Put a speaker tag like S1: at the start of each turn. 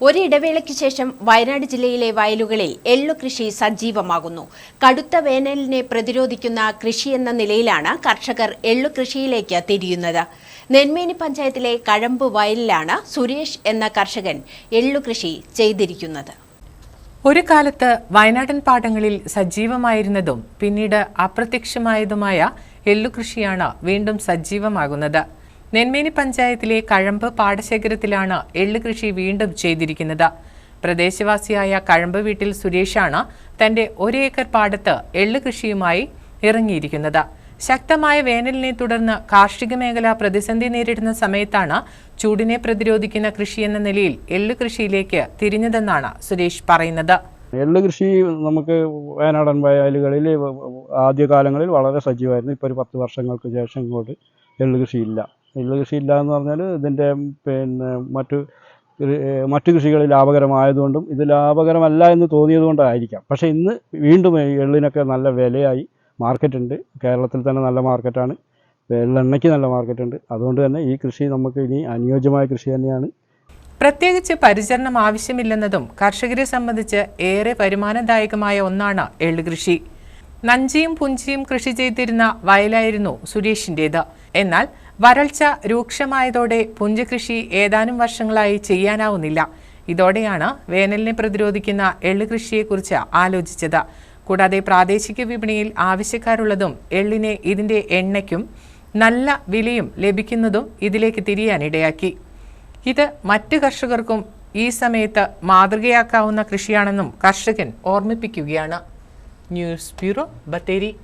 S1: ഒരിടവേളയ്ക്ക് ശേഷം വയനാട് ജില്ലയിലെ വയലുകളിൽ എള്ളു കൃഷി സജീവമാകുന്നു. കടുത്ത വേനലിനെ പ്രതിരോധിക്കുന്ന കൃഷി എന്ന നിലയിലാണ് കർഷകർ എള്ളു കൃഷിയിലേക്ക് തിരിയുന്നത്. നെന്മേനി പഞ്ചായത്തിലെ കഴമ്പ് വയലിലാണ് സുരേഷ് എന്ന കർഷകൻ എള്ളു കൃഷി ചെയ്തിരിക്കുന്നത്.
S2: ഒരു കാലത്ത് വയനാടൻ പാടങ്ങളിൽ സജീവമായിരുന്നതും പിന്നീട് അപ്രത്യക്ഷമായതുമായ എള്ളു കൃഷിയാണ് വീണ്ടും സജീവമാകുന്നത്. നെന്മേനി പഞ്ചായത്തിലെ കഴമ്പ് പാടശേഖരത്തിലാണ് എള്ളുകൃഷി വീണ്ടും ചെയ്തിരിക്കുന്നത്. പ്രദേശവാസിയായ കഴമ്പ് വീട്ടിൽ സുരേഷാണ് തന്റെ ഒരു ഏക്കർ പാടത്ത് എള്ളുകൃഷിയുമായി ഇറങ്ങിയിരിക്കുന്നത്. ശക്തമായ വേനലിനെ തുടർന്ന് കാർഷിക മേഖല പ്രതിസന്ധി നേരിടുന്ന സമയത്താണ് ചൂടിനെ പ്രതിരോധിക്കുന്ന കൃഷി എന്ന നിലയിൽ എള്ളു കൃഷിയിലേക്ക് തിരിഞ്ഞതെന്നാണ് സുരേഷ് പറയുന്നത്.
S3: എള്ള് കൃഷി നമുക്ക് വയനാടൻ വയലുകളിൽ ആദ്യകാലങ്ങളിൽ വളരെ സജീവമായിരുന്നു. ഇപ്പോൾ ഒരു പത്ത് വർഷങ്ങൾക്ക് ശേഷം ഇങ്ങോട്ട് എള്ള് കൃഷിയില്ല എള്ള് ഇല്ല എന്ന് പറഞ്ഞാൽ ഇതിന്റെ പിന്നെ മറ്റു മറ്റു കൃഷികൾ ലാഭകരമായതുകൊണ്ടും ഇത് ലാഭകരമല്ല എന്ന് തോന്നിയത് കൊണ്ടായിരിക്കാം പക്ഷേ ഇന്ന് വീണ്ടും എള്ളിനൊക്കെ നല്ല വിലയായി മാർക്കറ്റുണ്ട്. കേരളത്തിൽ തന്നെ നല്ല മാർക്കറ്റാണ്. എള്ളെണ്ണയ്ക്ക് നല്ല മാർക്കറ്റുണ്ട്. അതുകൊണ്ട് തന്നെ ഈ കൃഷി നമുക്ക് ഇനി അനുയോജ്യമായ കൃഷി തന്നെയാണ്.
S2: പ്രത്യേകിച്ച് പരിചരണം ആവശ്യമില്ലെന്നതും കർഷകരെ സംബന്ധിച്ച് ഏറെ വരുമാനദായകമായ ഒന്നാണ് എള്ളുകൃഷി. നഞ്ചിയും പുഞ്ചിയും കൃഷി ചെയ്തിരുന്ന വയലായിരുന്നു സുരേഷിന്റേത് എന്നാൽ വരൾച്ച രൂക്ഷമായതോടെ പുഞ്ചകൃഷി ഏതാനും വർഷങ്ങളായി ചെയ്യാനാവുന്നില്ല. ഇതോടെയാണ് വേനലിനെ പ്രതിരോധിക്കുന്ന എള്ളുകൃഷിയെക്കുറിച്ച് ആലോചിച്ചത്. കൂടാതെ പ്രാദേശിക വിപണിയിൽ ആവശ്യക്കാരുള്ളതും എള്ളിനെ ഇതിന്റെ എണ്ണയ്ക്കും നല്ല വിലയും ലഭിക്കുന്നതും ഇതിലേക്ക് തിരിയാനിടയാക്കി. ഇത് മറ്റ് കർഷകർക്കും ഈ സമയത്ത് മാതൃകയാക്കാവുന്ന കൃഷിയാണെന്നും കർഷകൻ ഓർമ്മിപ്പിക്കുകയാണ്. News Bureau, Bateri